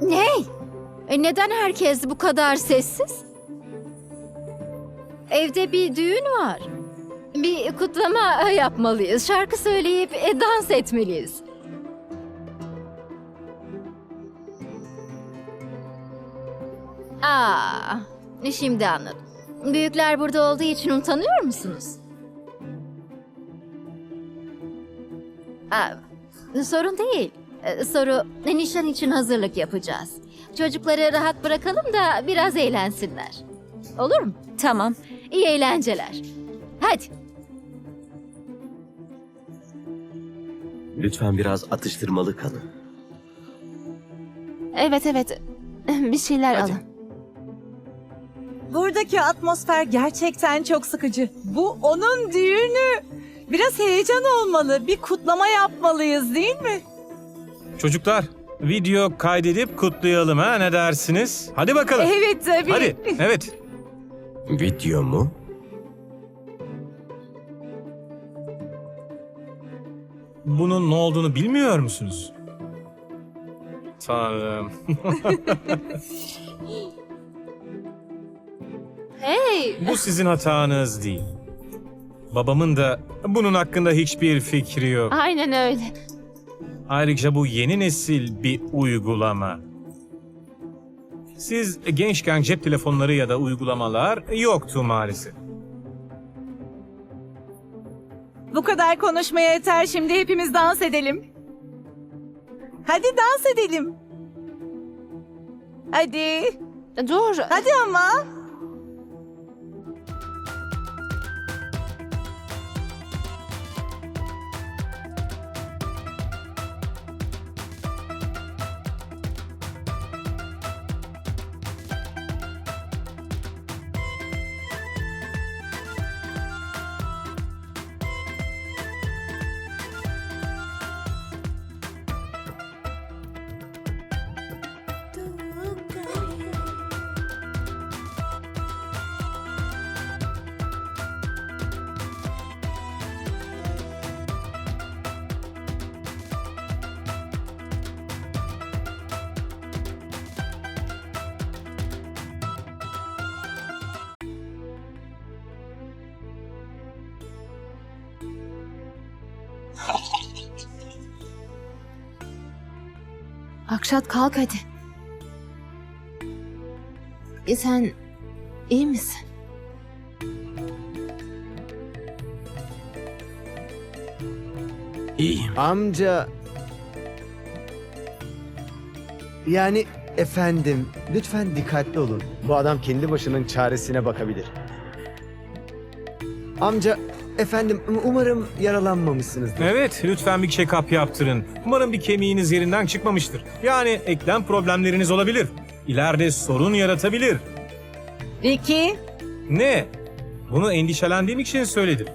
Ne? E neden herkes bu kadar sessiz? Evde bir düğün var. Bir kutlama yapmalıyız. Şarkı söyleyip e, dans etmeliyiz. Aa, şimdi anladım. Büyükler burada olduğu için utanıyor musunuz? Aa, sorun değil. Ee, Soru nişan için hazırlık yapacağız. Çocukları rahat bırakalım da biraz eğlensinler. Olur mu? Tamam. İyi eğlenceler. Hadi. Lütfen biraz atıştırmalı kalın. Evet evet. Bir şeyler Hadi. alın. Buradaki atmosfer gerçekten çok sıkıcı. Bu onun düğünü. Biraz heyecan olmalı. Bir kutlama yapmalıyız değil mi? Çocuklar, video kaydedip kutlayalım ha ne dersiniz? Hadi bakalım. Evet tabii. Hadi, evet. Video mu? Bunun ne olduğunu bilmiyor musunuz? Tanrım. Hey. Bu sizin hatanız değil. Babamın da bunun hakkında hiçbir fikri yok. Aynen öyle. Ayrıca bu yeni nesil bir uygulama. Siz gençken cep telefonları ya da uygulamalar yoktu maalesef. Bu kadar konuşmaya yeter. Şimdi hepimiz dans edelim. Hadi dans edelim. Hadi. Dur. Hadi ama. Akşat kalk hadi. E sen iyi misin? İyiyim. Amca... Yani efendim, lütfen dikkatli olun. Bu adam kendi başının çaresine bakabilir. Amca, efendim umarım yaralanmamışsınızdır. Evet, lütfen bir check-up yaptırın. Umarım bir kemiğiniz yerinden çıkmamıştır. Yani eklem problemleriniz olabilir. İleride sorun yaratabilir. Ricky. Ne? Bunu endişelendiğim için söyledim.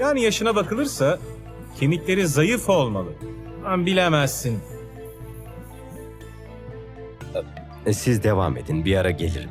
Yani yaşına bakılırsa kemikleri zayıf olmalı. Ben bilemezsin. E, Siz devam edin, bir ara gelirim.